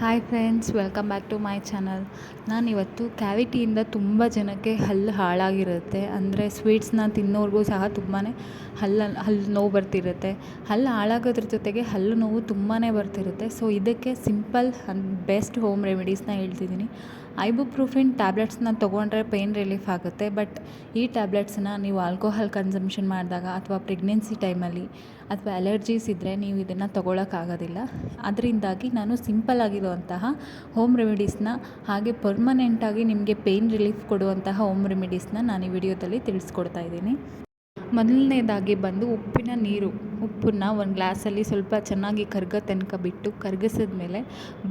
Hi friends welcome back to my channel ನಾನಿವತ್ತು ಕ್ಯಾವಿಟಿಯಿಂದ ತುಂಬ ಜನಕ್ಕೆ ಹಲ್ಲು ಹಾಳಾಗಿರುತ್ತೆ. ಅಂದರೆ ಸ್ವೀಟ್ಸ್ನ ತಿನ್ನೋರ್ಗೂ ಸಹ ತುಂಬಾ ಹಲ್ಲು ಹಲ್ಲು ನೋವು ಬರ್ತಿರುತ್ತೆ. ಹಲ್ಲು ಹಾಳಾಗೋದ್ರ ಜೊತೆಗೆ ಹಲ್ಲು ನೋವು ತುಂಬಾ ಬರ್ತಿರುತ್ತೆ. ಸೊ ಇದಕ್ಕೆ ಸಿಂಪಲ್ ಬೆಸ್ಟ್ ಹೋಮ್ ರೆಮಿಡೀಸ್ನ ಹೇಳ್ತಿದ್ದೀನಿ. ಐಬುಪ್ರೂಫಿನ್ ಟ್ಯಾಬ್ಲೆಟ್ಸ್ನ ತೊಗೊಂಡ್ರೆ ಪೇಯ್ನ್ ರಿಲೀಫ್ ಆಗುತ್ತೆ. ಬಟ್ ಈ ಟ್ಯಾಬ್ಲೆಟ್ಸನ್ನ ನೀವು ಆಲ್ಕೋಹಾಲ್ ಕನ್ಸಂಪ್ಷನ್ ಮಾಡಿದಾಗ ಅಥವಾ ಪ್ರೆಗ್ನೆನ್ಸಿ ಟೈಮಲ್ಲಿ ಅಥವಾ ಅಲರ್ಜೀಸ್ ಇದ್ದರೆ ನೀವು ಇದನ್ನು ತೊಗೊಳಕ್ಕಾಗೋದಿಲ್ಲ. ಅದರಿಂದಾಗಿ ನಾನು ಸಿಂಪಲ್ ಆಗಿರುವಂತಹ ಹೋಮ್ ರೆಮಿಡೀಸ್ನ ಹಾಗೆ ಪರ್ಮನೆಂಟಾಗಿ ನಿಮಗೆ ಪೇಯ್ನ್ ರಿಲೀಫ್ ಕೊಡುವಂತಹ ಹೋಮ್ ರೆಮಿಡೀಸ್ನ ನಾನು ಈ ವಿಡಿಯೋದಲ್ಲಿ ತಿಳಿಸ್ಕೊಡ್ತಾ ಇದ್ದೀನಿ. ಮೊದಲನೇದಾಗಿ ಬಂದು ಉಪ್ಪಿನ ನೀರು. ಉಪ್ಪನ್ನ ಒಂದು ಗ್ಲಾಸಲ್ಲಿ ಸ್ವಲ್ಪ ಚೆನ್ನಾಗಿ ಕರ್ಗೋ ತನಕ ಬಿಟ್ಟು ಕರಗಿಸಿದ ಮೇಲೆ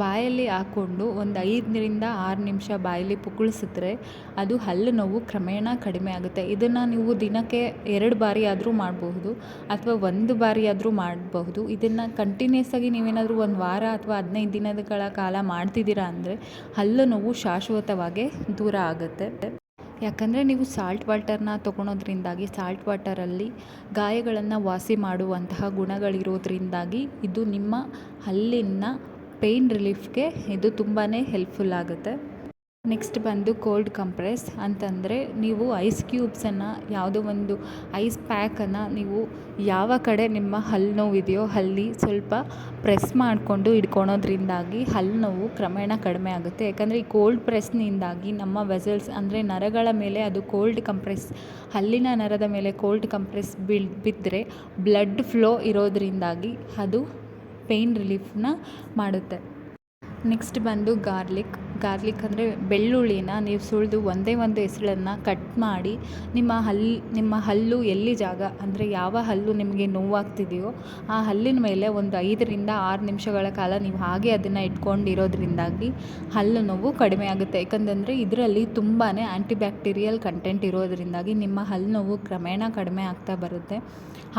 ಬಾಯಲ್ಲಿ ಹಾಕ್ಕೊಂಡು ಒಂದು ಐದರಿಂದ ಆರು ನಿಮಿಷ ಬಾಯಲ್ಲಿ ಪುಕ್ಕಳಿಸಿದ್ರೆ ಅದು ಹಲ್ಲು ನೋವು ಕ್ರಮೇಣ ಕಡಿಮೆ ಆಗುತ್ತೆ. ಇದನ್ನು ನೀವು ದಿನಕ್ಕೆ ಎರಡು ಬಾರಿ ಆದರೂ ಮಾಡಬಹುದು ಅಥವಾ ಒಂದು ಬಾರಿ ಆದರೂ ಮಾಡಬಹುದು. ಇದನ್ನು ಕಂಟಿನ್ಯೂಸ್ ಆಗಿ ನೀವೇನಾದರೂ ಒಂದು ವಾರ ಅಥವಾ ಹದಿನೈದು ದಿನಗಳ ಕಾಲ ಮಾಡ್ತಿದ್ದೀರಾ ಅಂದರೆ ಹಲ್ಲು ನೋವು ಶಾಶ್ವತವಾಗಿ ದೂರ ಆಗುತ್ತೆ. ಯಾಕಂದರೆ ನೀವು ಸಾಲ್ಟ್ ವಾಟರ್ನ ತೊಗೊಳೋದ್ರಿಂದಾಗಿ ಸಾಲ್ಟ್ ವಾಟರಲ್ಲಿ ಗಾಯಗಳನ್ನು ವಾಸಿ ಮಾಡುವಂತಹ ಗುಣಗಳಿರೋದ್ರಿಂದಾಗಿ ಇದು ನಿಮ್ಮ ಹಲ್ಲಿನ ಪೇಯ್ನ್ ರಿಲೀಫ್ಗೆ ಇದು ತುಂಬಾ ಹೆಲ್ಪ್ಫುಲ್ ಆಗುತ್ತೆ. ನೆಕ್ಸ್ಟ್ ಬಂದು ಕೋಲ್ಡ್ ಕಂಪ್ರೆಸ್ ಅಂತಂದರೆ ನೀವು ಐಸ್ ಕ್ಯೂಬ್ಸನ್ನು ಯಾವುದೋ ಒಂದು ಐಸ್ ಪ್ಯಾಕನ್ನು ನೀವು ಯಾವ ಕಡೆ ನಿಮ್ಮ ಹಲ್ಲು ನೋವಿದೆಯೋ ಅಲ್ಲಿ ಸ್ವಲ್ಪ ಪ್ರೆಸ್ ಮಾಡಿಕೊಂಡು ಹಿಡ್ಕೊಳೋದ್ರಿಂದಾಗಿ ಹಲ್ಲು ನೋವು ಕ್ರಮೇಣ ಕಡಿಮೆ ಆಗುತ್ತೆ. ಯಾಕಂದರೆ ಈ ಕೋಲ್ಡ್ ಪ್ರೆಸ್ನಿಂದಾಗಿ ನಮ್ಮ ವೆಸಲ್ಸ್ ಅಂದರೆ ನರಗಳ ಮೇಲೆ ಅದು ಕೋಲ್ಡ್ ಕಂಪ್ರೆಸ್, ಹಲ್ಲಿನ ನರದ ಮೇಲೆ ಕೋಲ್ಡ್ ಕಂಪ್ರೆಸ್ ಬೀಳ್ ಬಿದ್ದರೆ ಬ್ಲಡ್ ಫ್ಲೋ ಇರೋದ್ರಿಂದಾಗಿ ಅದು ಪೇಯ್ನ್ ರಿಲೀಫ್ನ ಮಾಡುತ್ತೆ. ನೆಕ್ಸ್ಟ್ ಬಂದು ಗಾರ್ಲಿಕ್. ಗಾರ್ಲಿಕ್ ಅಂದರೆ ಬೆಳ್ಳುಳ್ಳಿನ ನೀವು ಸುಳಿದು ಒಂದೇ ಒಂದು ಎಸಳನ್ನು ಕಟ್ ಮಾಡಿ ನಿಮ್ಮ ಹಲ್ಲು ನಿಮ್ಮ ಹಲ್ಲು ಎಲ್ಲಿ ಜಾಗ, ಅಂದರೆ ಯಾವ ಹಲ್ಲು ನಿಮಗೆ ನೋವಾಗ್ತಿದೆಯೋ ಆ ಹಲ್ಲಿನ ಮೇಲೆ ಒಂದು ಐದರಿಂದ ಆರು ನಿಮಿಷಗಳ ಕಾಲ ನೀವು ಹಾಗೆ ಅದನ್ನು ಇಟ್ಕೊಂಡಿರೋದ್ರಿಂದಾಗಿ ಹಲ್ಲು ನೋವು ಕಡಿಮೆ ಆಗುತ್ತೆ. ಯಾಕಂತಂದರೆ ಇದರಲ್ಲಿ ತುಂಬಾ ಆ್ಯಂಟಿಬ್ಯಾಕ್ಟೀರಿಯಲ್ ಕಂಟೆಂಟ್ ಇರೋದರಿಂದಾಗಿ ನಿಮ್ಮ ಹಲ್ಲು ನೋವು ಕ್ರಮೇಣ ಕಡಿಮೆ ಆಗ್ತಾ ಬರುತ್ತೆ.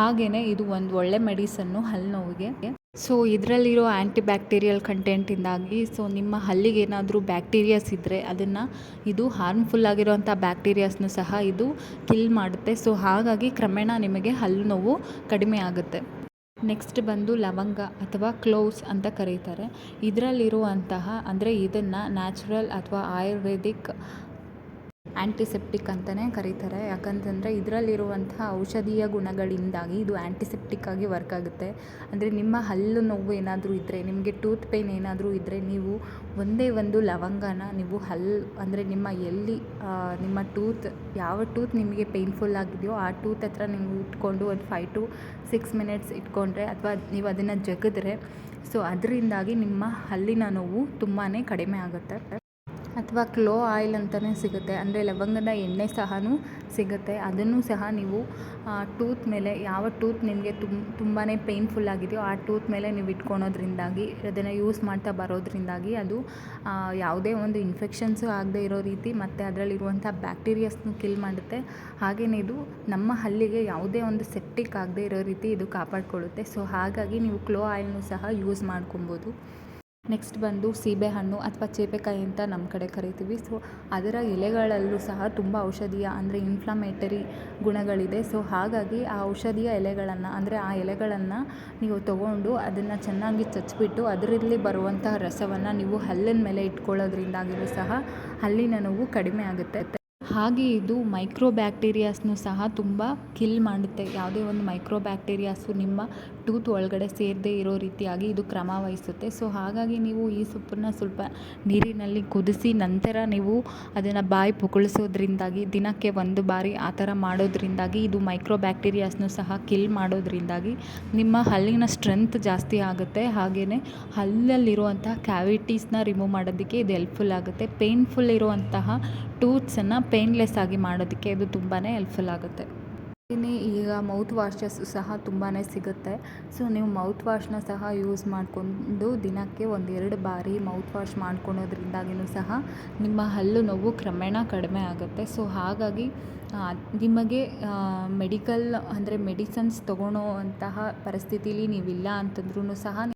ಹಾಗೆಯೇ ಇದು ಒಂದು ಒಳ್ಳೆ ಮೆಡಿಸನ್ನು ಹಲ್ಲು ನೋವಿಗೆ. ಸೊ ಇದರಲ್ಲಿರೋ ಆ್ಯಂಟಿ ಬ್ಯಾಕ್ಟೀರಿಯಲ್ ಕಂಟೆಂಟಿಂದಾಗಿ, ಸೊ ನಿಮ್ಮ ಹಲ್ಲಿಗೆ ಏನಾದರೂ ಬ್ಯಾಕ್ಟೀರಿಯಾಸ್ ಇದ್ದರೆ ಅದನ್ನು ಇದು ಹಾರ್ಮ್ಫುಲ್ ಆಗಿರೋಂಥ ಬ್ಯಾಕ್ಟೀರಿಯಾಸ್ನೂ ಸಹ ಇದು ಕಿಲ್ ಮಾಡುತ್ತೆ. ಸೊ ಹಾಗಾಗಿ ಕ್ರಮೇಣ ನಿಮಗೆ ಹಲ್ಲು ನೋವು ಕಡಿಮೆ ಆಗುತ್ತೆ. ನೆಕ್ಸ್ಟ್ ಬಂದು ಲವಂಗ ಅಥವಾ ಕ್ಲೋವ್ಸ್ ಅಂತ ಕರೀತಾರೆ. ಇದರಲ್ಲಿರುವಂತಹ, ಅಂದರೆ ಇದನ್ನು ನ್ಯಾಚುರಲ್ ಅಥವಾ ಆಯುರ್ವೇದಿಕ್ ಆ್ಯಂಟಿಸೆಪ್ಟಿಕ್ ಅಂತಲೇ ಕರೀತಾರೆ. ಯಾಕಂತಂದರೆ ಇದರಲ್ಲಿರುವಂತಹ ಔಷಧೀಯ ಗುಣಗಳಿಂದಾಗಿ ಇದು ಆ್ಯಂಟಿಸೆಪ್ಟಿಕ್ ಆಗಿ ವರ್ಕ್ ಆಗುತ್ತೆ. ಅಂದರೆ ನಿಮ್ಮ ಹಲ್ಲು ನೋವು ಏನಾದರೂ ಇದ್ದರೆ ನಿಮಗೆ ಟೂತ್ ಪೇಯ್ನ್ ಏನಾದರೂ ಇದ್ದರೆ ನೀವು ಒಂದೇ ಒಂದು ಲವಂಗನ ನೀವು ಹಲ್ಲು ಅಂದರೆ ನಿಮ್ಮ ಎಲ್ಲಿ ನಿಮ್ಮ ಟೂತ್, ಯಾವ ಟೂತ್ ನಿಮಗೆ ಪೇಯ್ನ್ಫುಲ್ ಆಗಿದೆಯೋ ಆ ಟೂತ್ ಹತ್ರ ನೀವು ಇಟ್ಕೊಂಡು ಒಂದು ಫೈವ್ ಟು ಸಿಕ್ಸ್ ಮಿನಿಟ್ಸ್ ಇಟ್ಕೊಂಡ್ರೆ ಅಥವಾ ನೀವು ಅದನ್ನು ಜಗಿದ್ರೆ, ಸೊ ಅದರಿಂದಾಗಿ ನಿಮ್ಮ ಹಲ್ಲಿನ ನೋವು ತುಂಬಾ ಕಡಿಮೆ ಆಗುತ್ತೆ. ಅಥವಾ ಕ್ಲೋ ಆಯಿಲ್ ಅಂತಲೇ ಸಿಗುತ್ತೆ. ಅಂದರೆ ಲವಂಗದ ಎಣ್ಣೆ ಸಹ ಸಿಗುತ್ತೆ. ಅದನ್ನು ಸಹ ನೀವು ಟೂತ್ ಮೇಲೆ, ಯಾವ ಟೂತ್ ನಿಮಗೆ ತುಂಬ ತುಂಬಾ ಪೇಯ್ನ್ಫುಲ್ ಆಗಿದೆಯೋ ಆ ಟೂತ್ ಮೇಲೆ ನೀವು ಇಟ್ಕೊಳೋದ್ರಿಂದಾಗಿ, ಅದನ್ನು ಯೂಸ್ ಮಾಡ್ತಾ ಬರೋದ್ರಿಂದಾಗಿ ಅದು ಯಾವುದೇ ಒಂದು ಇನ್ಫೆಕ್ಷನ್ಸು ಆಗದೆ ಇರೋ ರೀತಿ ಮತ್ತು ಅದರಲ್ಲಿರುವಂಥ ಬ್ಯಾಕ್ಟೀರಿಯಾಸ್ನು ಕಿಲ್ ಮಾಡುತ್ತೆ. ಹಾಗೆಯೇ ಇದು ನಮ್ಮ ಹಲ್ಲಿಗೆ ಯಾವುದೇ ಒಂದು ಸೆಪ್ಟಿಕ್ ಆಗದೆ ಇರೋ ರೀತಿ ಇದು ಕಾಪಾಡಿಕೊಳ್ಳುತ್ತೆ ಸೊ ಹಾಗಾಗಿ ನೀವು ಕ್ಲೋ ಆಯಿಲ್ನು ಸಹ ಯೂಸ್ ಮಾಡ್ಕೊಬೋದು ನೆಕ್ಸ್ಟ್ ಬಂದು ಸೀಬೆಹಣ್ಣು ಅಥವಾ ಚೇಪೆಕಾಯಿ ಅಂತ ನಮ್ಮ ಕಡೆ ಕರಿತೀವಿ. ಸೊ ಅದರ ಎಲೆಗಳಲ್ಲೂ ಸಹ ತುಂಬ ಔಷಧೀಯ ಅಂದರೆ ಇನ್ಫ್ಲಮೇಟರಿ ಗುಣಗಳಿದೆ. ಸೊ ಹಾಗಾಗಿ ಆ ಔಷಧೀಯ ಎಲೆಗಳನ್ನು ಅಂದರೆ ಆ ಎಲೆಗಳನ್ನು ನೀವು ತೊಗೊಂಡು ಅದನ್ನು ಚೆನ್ನಾಗಿ ಚಚ್ಚಿಬಿಟ್ಟು ಅದರಲ್ಲಿ ಬರುವಂತಹ ರಸವನ್ನು ನೀವು ಹಲ್ಲಿನ ಮೇಲೆ ಇಟ್ಕೊಳ್ಳೋದ್ರಿಂದಾಗಿಯೂ ಸಹ ಹಲ್ಲಿನ ನೋವು ಕಡಿಮೆ ಆಗುತ್ತೆ. ಹಾಗೆ ಇದು ಮೈಕ್ರೋ ಬ್ಯಾಕ್ಟೀರಿಯಾಸ್ನು ಸಹ ತುಂಬ ಕಿಲ್ ಮಾಡುತ್ತೆ. ಯಾವುದೇ ಒಂದು ಮೈಕ್ರೋ ಬ್ಯಾಕ್ಟೀರಿಯಾಸು ನಿಮ್ಮ ಟೂತ್ ಒಳಗಡೆ ಸೇರದೇ ಇರೋ ರೀತಿಯಾಗಿ ಇದು ಕ್ರಮ ವಹಿಸುತ್ತೆ. ಸೊ ಹಾಗಾಗಿ ನೀವು ಈ ಸೊಪ್ಪನ್ನು ಸ್ವಲ್ಪ ನೀರಿನಲ್ಲಿ ಕುದಿಸಿ ನಂತರ ನೀವು ಅದನ್ನು ಬಾಯಿ ಪುಕುಳಿಸೋದ್ರಿಂದಾಗಿ, ದಿನಕ್ಕೆ ಒಂದು ಬಾರಿ ಆ ಥರ ಮಾಡೋದ್ರಿಂದಾಗಿ, ಇದು ಮೈಕ್ರೋ ಬ್ಯಾಕ್ಟೀರಿಯಾಸ್ನು ಸಹ ಕಿಲ್ ಮಾಡೋದ್ರಿಂದಾಗಿ ನಿಮ್ಮ ಹಲ್ಲಿನ ಸ್ಟ್ರೆಂತ್ ಜಾಸ್ತಿ ಆಗುತ್ತೆ. ಹಾಗೆಯೇ ಹಲ್ಲಲ್ಲಿರುವಂತಹ ಕ್ಯಾವಿಟೀಸ್ನ ರಿಮೂವ್ ಮಾಡೋದಕ್ಕೆ ಇದು ಹೆಲ್ಪ್ಫುಲ್ ಆಗುತ್ತೆ. ಪೇಯ್ನ್ಫುಲ್ ಇರುವಂತಹ ಟೂತ್ಸನ್ನು ಪೇನ್ಲೆಸ್ ಆಗಿ ಮಾಡೋದಕ್ಕೆ ಇದು ತುಂಬಾ ಹೆಲ್ಪ್ಫುಲ್ ಆಗುತ್ತೆ. ಇನ್ನು ಈಗ ಮೌತ್ ವಾಶಸ್ ಸಹ ತುಂಬಾ ಸಿಗುತ್ತೆ. ಸೊ, ನೀವು ಮೌತ್ ವಾಶ್ನ ಸಹ ಯೂಸ್ ಮಾಡಿಕೊಂಡು ದಿನಕ್ಕೆ ಒಂದೆರಡು ಬಾರಿ ಮೌತ್ ವಾಶ್ ಮಾಡ್ಕೊಳೋದ್ರಿಂದಾಗಿಯೂ ಸಹ ನಿಮ್ಮ ಹಲ್ಲು ನೋವು ಕ್ರಮೇಣ ಕಡಿಮೆ ಆಗುತ್ತೆ. ಸೊ, ಹಾಗಾಗಿ ನಿಮಗೆ ಮೆಡಿಕಲ್ ಅಂದರೆ ಮೆಡಿಸನ್ಸ್ ತೊಗೊಳೋ ಅಂತಹ ಪರಿಸ್ಥಿತಿಲಿ ನೀವಿಲ್ಲ ಅಂತಂದ್ರೂ ಸಹ